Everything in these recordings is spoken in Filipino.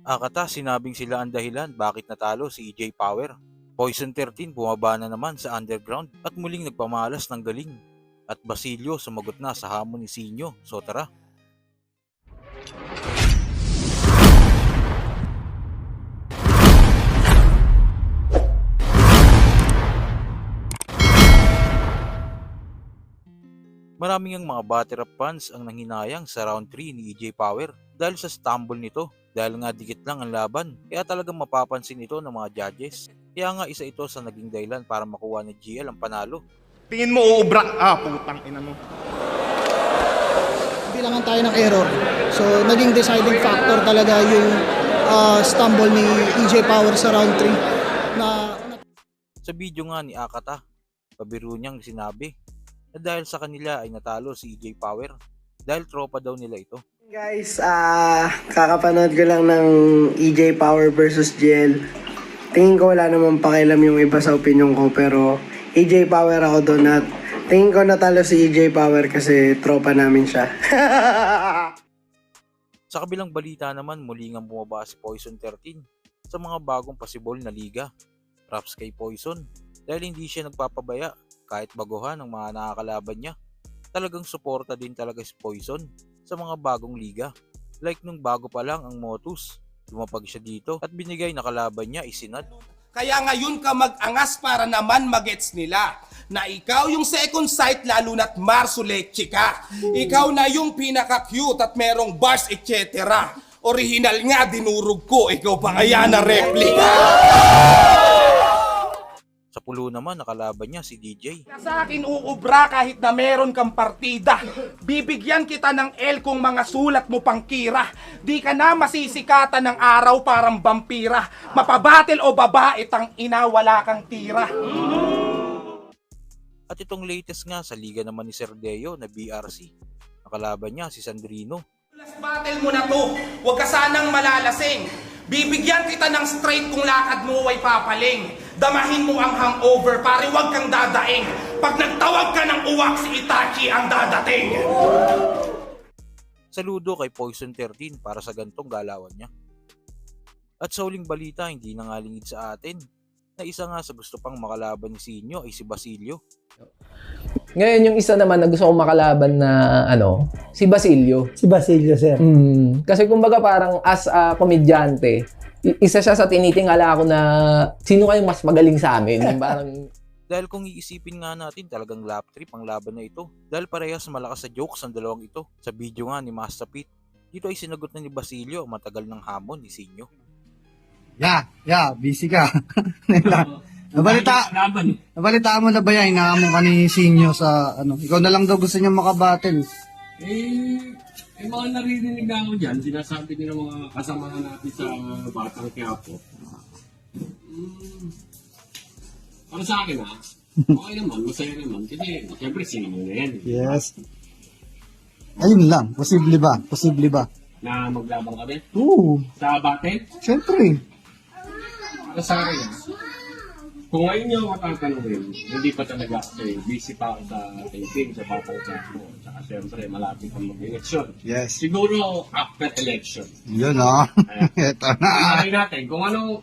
Akata sinabing sila ang dahilan bakit natalo si EJ Power. Poison 13 bumaba na naman sa underground at muling nagpamalas ng galing. At Basilio sumagot na sa hamon ni Sinyo, so tara. Maraming ang mga battery fans ang nanghinayang sa round 3 ni EJ Power dahil sa stumble nito. Dahil nga dikit lang ang laban, kaya talagang mapapansin ito ng mga judges. Kaya nga isa ito sa naging dahilan para makuha ni GL ang panalo. Tingin mo uubra? Ah, putang ina mo. bilangan tayo ng error. So, naging deciding factor talaga yung ah, stumble ni EJ Power sa round 3 na Sa video nga ni Akata, pabiro niyang sinabi na dahil sa kanila ay natalo si EJ Power dahil tropa daw nila ito. Guys, ah kakapanood ko lang ng EJ Power versus GL. Tingin ko wala namang pakialam yung iba sa opinion ko pero EJ Power ako doon at tingin ko natalo si EJ Power kasi tropa namin siya. Sa kabilang balita naman, muli nga bumaba si Poison 13 sa mga bagong possible na liga. Props kay Poison dahil hindi siya nagpapabaya kahit baguhan ng mga nakakalaban niya. Talagang suporta din talaga si Poison sa mga bagong liga. Like nung bago pa lang ang Motus, lumapag siya dito at binigay na kalaban niya isinad. Kaya ngayon ka mag-angas para naman magets nila na ikaw yung second sight lalo na't marsuleche ka. Ikaw na yung pinaka-cute at merong bars etc. Original nga, dinurog ko. Ikaw pa kaya na replica. Sa pulo naman nakalaban niya si DJ. Sa akin uubra kahit na meron kang partida. Bibigyan kita ng L kung mga sulat mo pang kira. Di ka na masisikatan ng araw parang vampira. Mapabatil o babae tang ina wala kang tira. At itong latest nga sa liga naman ni Serdeo na BRC. Nakalaban niya si Sandrino. Last battle mo na to. Huwag ka sanang malalasing. Bibigyan kita ng straight kung lakad mo ay papaling. Damahin mo ang hangover, pare huwag kang dadaing. Pag nagtawag ka ng uwak, si Itachi ang dadating. Saludo kay Poison 13 para sa gantong galawan niya. At sa huling balita, hindi na nga lingid sa atin na isa nga sa gusto pang makalaban ni Sinyo ay si Basilio. Ngayon, yung isa naman na gusto kong makalaban na, ano, si Basilio. Si Basilio, sir. Mm, kasi kumbaga parang as a komedyante, i- isa siya sa tinitingala ko na sino kayong mas magaling sa amin. Yung parang, Dahil kung iisipin nga natin talagang lap trip ang laban na ito dahil parehas malakas sa jokes ang dalawang ito. Sa video nga ni Master Pete, dito ay sinagot na ni Basilio matagal ng hamon ni Sinyo. Yeah, yeah, busy ka. Nabalita, nabalita mo na ba yan, inaamon ka ni Sinyo sa, ano, ikaw na lang daw gusto niya makabattle. Eh, eh mga naririnig na ako dyan, sinasabi ng mga kasama natin sa Batang Quiapo. Hmm, para sa akin ah, okay naman, masaya naman. Kasi, siyempre, sino na yan. Yes. Ayun lang, posible ba? Posible ba? Na maglabang kami. Oo, Sa battle, syempre. para sa akin ah, kung ngayon niyo ako tatanungin, hindi pa talaga ako eh, busy pa ako sa thinking, sa Batang Quiapo. Tsaka siyempre, malapit ang mag-eleksyon. Yes. Siguro, after election. Yun ah. Eto na. Tingnan natin kung ano,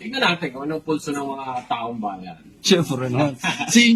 tingnan natin kung anong pulso ng mga taong bayan. Syempre naman. Si